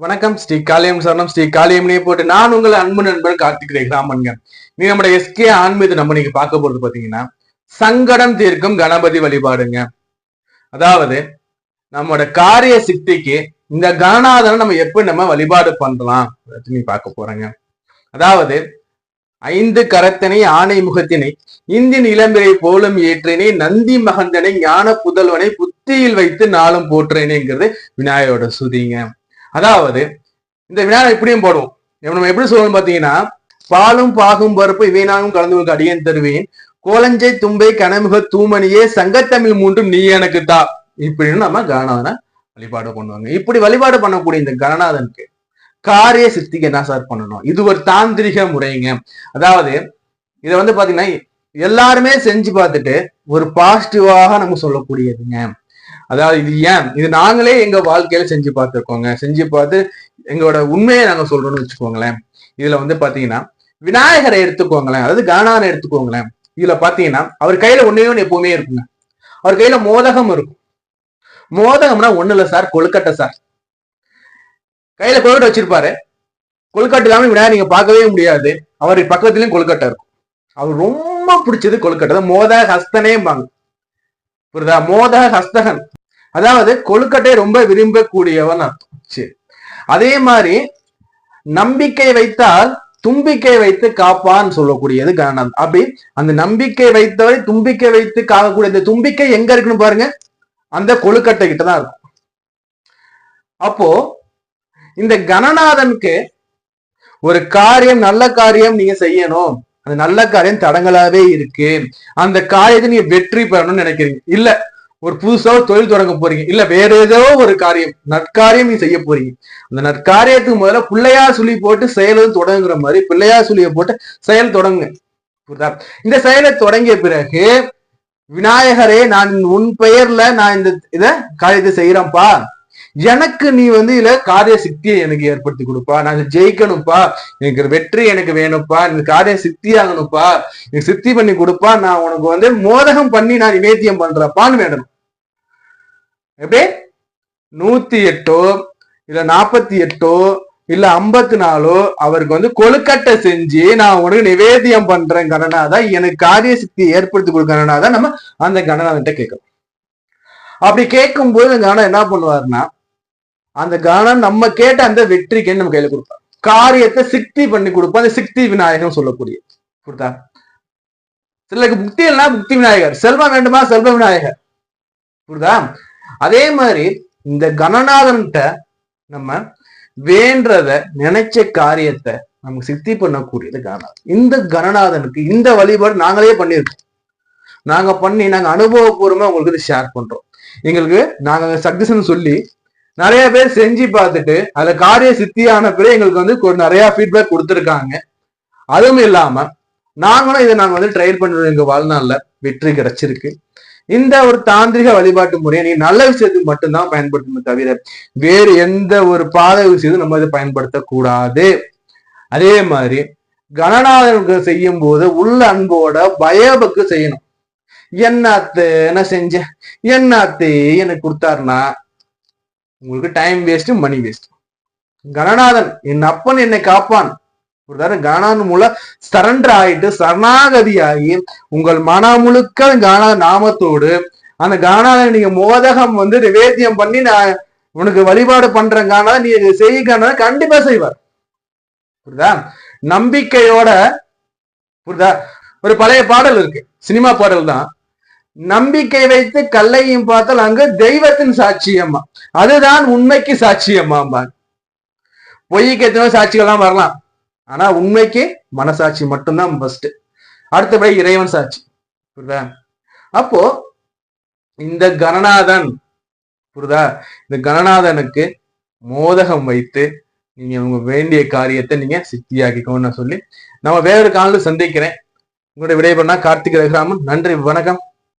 வணக்கம். ஸ்ரீ காளியம் சரணம். ஸ்ரீ காளியம்னே போட்டு நான் உங்கள் அன்பு நண்பர் கார்த்திக் ராமன்கன் நீ நம்முடைய எஸ்கே ஆன்மீது நம்ம நீங்க பார்க்க போறது பாத்தீங்கன்னா சங்கடம் தீர்க்கும் கணபதி வழிபாடுங்க. அதாவது நம்மளோட காரிய சித்திக்கு இந்த கணநாதனை நம்ம எப்ப நம்ம வழிபாடு பண்ணலாம்? நீ பார்க்க போறேங்க. அதாவது ஐந்து கரத்தினை ஆணை முகத்தினை இந்தின் இளம்பிரை போலும் ஏற்றினை நந்தி மகந்தனை ஞான புதல்வனை புத்தியில் வைத்து நாளும் போற்றேனேங்கிறது விநாயகரோட சுதிங்க அதாவது இந்த விநாயகர் இப்படியும் போடுவோம். நம்ம எப்படி சொல்லுவோம் பாத்தீங்கன்னா பாலும் பாகும் பருப்பு இவைனாகும் கலந்து உங்களுக்கு அடியேன் தருவேன். கோலஞ்சை தும்பை கனமுக தூமணியே சங்கத்தமிழ் மூன்றும் நீ எனக்கு தா இப்படின்னு நம்ம கணநாதனை வழிபாடு பண்ணுவாங்க. இப்படி வழிபாடு பண்ணக்கூடிய இந்த கணநாதனுக்கு காரிய சித்திக்கு என்ன சார் பண்ணணும்? இது ஒரு தாந்திரிக முறைங்க. அதாவது இதை வந்து பாத்தீங்கன்னா எல்லாருமே செஞ்சு பார்த்துட்டு ஒரு பாசிட்டிவாக நம்ம சொல்லக்கூடியதுங்க. அதாவது இது ஏன்? இது நாங்களே எங்க வாழ்க்கையில செஞ்சு பார்த்துருக்கோங்க. செஞ்சு பார்த்து எங்களோட உண்மையை நாங்க சொல்றோம்னு வச்சுக்கோங்களேன். இதுல வந்து பாத்தீங்கன்னா விநாயகரை எடுத்துக்கோங்களேன். அதாவது கானாரை எடுத்துக்கோங்களேன். இதுல பாத்தீங்கன்னா அவர் கையில ஒன்னே ஒன்று எப்பவுமே இருக்குங்க. அவர் கையில மோதகம் இருக்கும். மோதகம்னா ஒண்ணு இல்ல சார் கொழுக்கட்டை சார். கையில கொழுக்கட்டை வச்சிருப்பாரு. கொழுக்கட்டை இல்லாம விநாயகர் நீங்க பார்க்கவே முடியாது. அவர் பக்கத்துலயும் கொழுக்கட்டை இருக்கும். அவர் ரொம்ப பிடிச்சது கொழுக்கட்டை. தான் மோதக ஹஸ்தனேம்பாங்க. புரியுதா? மோதக ஹஸ்தகன். அதாவது கொழுக்கட்டை ரொம்ப விரும்பக்கூடியவன் அர்த்தம் சரி. அதே மாதிரி நம்பிக்கை வைத்தால் தும்பிக்கை வைத்து காப்பான்னு சொல்லக்கூடியது கணநாதன் அப்படி அந்த நம்பிக்கை வைத்தவரை தும்பிக்கை வைத்து காக்கக்கூடிய இந்த தும்பிக்கை எங்க இருக்குன்னு பாருங்க. அந்த கொழுக்கட்டை கிட்ட தான் இருக்கும். அப்போ இந்த கணநாதனுக்கு ஒரு காரியம் நல்ல காரியம் நீங்க செய்யணும். அந்த நல்ல காரியம் தடங்களாவே இருக்கு. அந்த காரியத்தை நீங்க வெற்றி பெறணும்னு நினைக்கிறீங்க. இல்ல. ஒரு புதுசா ஒரு தொழில் தொடங்க போறீங்க. இல்ல வேற ஏதோ ஒரு காரியம் நற்காரியம் நீ செய்ய போறீங்க. அந்த நற்காரியத்துக்கு முதல்ல பிள்ளையார் சுழி போட்டு செயலும் தொடங்குற மாதிரி பிள்ளையார் சுழிய போட்டு செயல் தொடங்குங்க. புரியுதா? இந்த செயலை தொடங்கிய பிறகு விநாயகரே நான் உன் பெயர்ல நான் இந்த இத காரியத்தை செய்யறேன்ப்பா எனக்கு நீ வந்து இதுல காரிய சக்தியை எனக்கு ஏற்படுத்தி கொடுப்பா. நான் ஜெயிக்கணும்ப்பா. எனக்கு வெற்றி எனக்கு வேணும்ப்பா. இந்த காரிய சித்தி ஆகணும்ப்பா. எனக்கு சித்தி பண்ணி கொடுப்பா. நான் உனக்கு வந்து மோதகம் பண்ணி நான் நிவேத்தியம் பண்றப்பான்னு வேணும் எப்படி? நூத்தி எட்டோ இல்ல நாற்பத்தி எட்டோ இல்ல ஐம்பத்தி நாலோ அவருக்கு வந்து கொழுக்கட்டை செஞ்சு நான் உனக்கு நிவேதியம் பண்றேன் கணநாதா எனக்கு காரிய சக்தியை ஏற்படுத்தி கொடுக்கறனாதான் நம்ம அந்த கணநாதன்ட்ட கேட்கணும் அப்படி கேட்கும் போது கணன் என்ன பண்ணுவாருன்னா அந்த கணன் நம்ம கேட்ட அந்த வெற்றிக்கு நம்ம கையில கொடுப்பார். காரியத்தை சிக்தி பண்ணி கொடுப்போம் அந்த சிக்தி விநாயகம் சொல்லக்கூடிய கொடுத்தா? சிலருக்கு முக்தி இல்லைன்னா புக்தி விநாயகர். செல்வம் வேண்டுமா? செல்வ விநாயகர். புரியுதா அதே மாதிரி இந்த கணநாதன்கிட்ட நம்ம வேண்டத நினைச்ச காரியத்தை நமக்கு சித்தி பண்ணக்கூடியது கணநாதன். இந்த கணநாதனுக்கு இந்த வழிபாடு நாங்களே பண்ணியிருக்கோம். நாங்க பண்ணி நாங்க அனுபவபூர்வமா உங்களுக்கு ஷேர் பண்றோம். எங்களுக்கு நாங்க சக்சஸ்ன்னு சொல்லி நிறைய பேர் செஞ்சு பார்த்துட்டு அதுல காரிய சித்தியான பிறகு எங்களுக்கு வந்து நிறைய ஃபீட்பேக் கொடுத்துருக்காங்க. அதுவும் இல்லாம நாங்களும் இதை நாங்க வந்து ட்ரையல் பண்ணுறோம் எங்க வாழ்நாள்ல வெற்றி கிடைச்சிருக்கு. இந்த ஒரு தாந்திரிக வழிபாட்டு முறையை நீ நல்ல விஷயத்துக்கு மட்டும்தான் பயன்படுத்தணும் தவிர வேறு எந்த ஒரு பாத விஷயத்தையும் நம்ம இதை பயன்படுத்தக்கூடாது. அதே மாதிரி கணநாதனுக்கு செய்யும் போது உள்ள அன்போட பயபக்கு செய்யணும். என்னத்து என்ன செஞ்ச? என்னத்து எனக்கு கொடுத்தாருன்னா? உங்களுக்கு time waste money waste Gananathan என் அப்பன் என்னை காப்பான். ஒரு தடவை மூலம் சரண்டர் ஆயிட்டு சரணாகதி ஆகி உங்கள் மன முழுக்க கானா நாமத்தோடு அந்த கானால நீங்க மோதகம் வந்து நிவேத்தியம் பண்ணி நான் உனக்கு வழிபாடு பண்ற கானா நீ செய்ய செய் கண்டிப்பா செய்வார். புரியுதா? நம்பிக்கையோட புரியுதா? ஒரு பழைய பாடல் இருக்கு. சினிமா பாடல் தான். நம்பிக்கை வைத்து கல்லையும் பார்த்தால் அங்கு தெய்வத்தின் சாட்சியம்மா அதுதான் உண்மைக்கு சாட்சியம்மா பொய்க்கு எத்தனை சாட்சிகள்லாம் வரலாம். ஆனா உண்மைக்கு மனசாட்சி மட்டும்தான் பெஸ்ட் அடுத்தபடி இறைவன் சாட்சி. புரியுதா? அப்போ இந்த கணநாதன் புரியுதா? இந்த கணநாதனுக்கு மோதகம் வைத்து நீங்க உங்க வேண்டிய காரியத்தை நீங்க சித்தியாக்கிக்கோன்னு சொல்லி நம்ம வேறொரு காலில் சந்திக்கிறேன். உங்களுடைய விடைபெறா கார்த்திக் ரகுராமன். நன்றி வணக்கம்.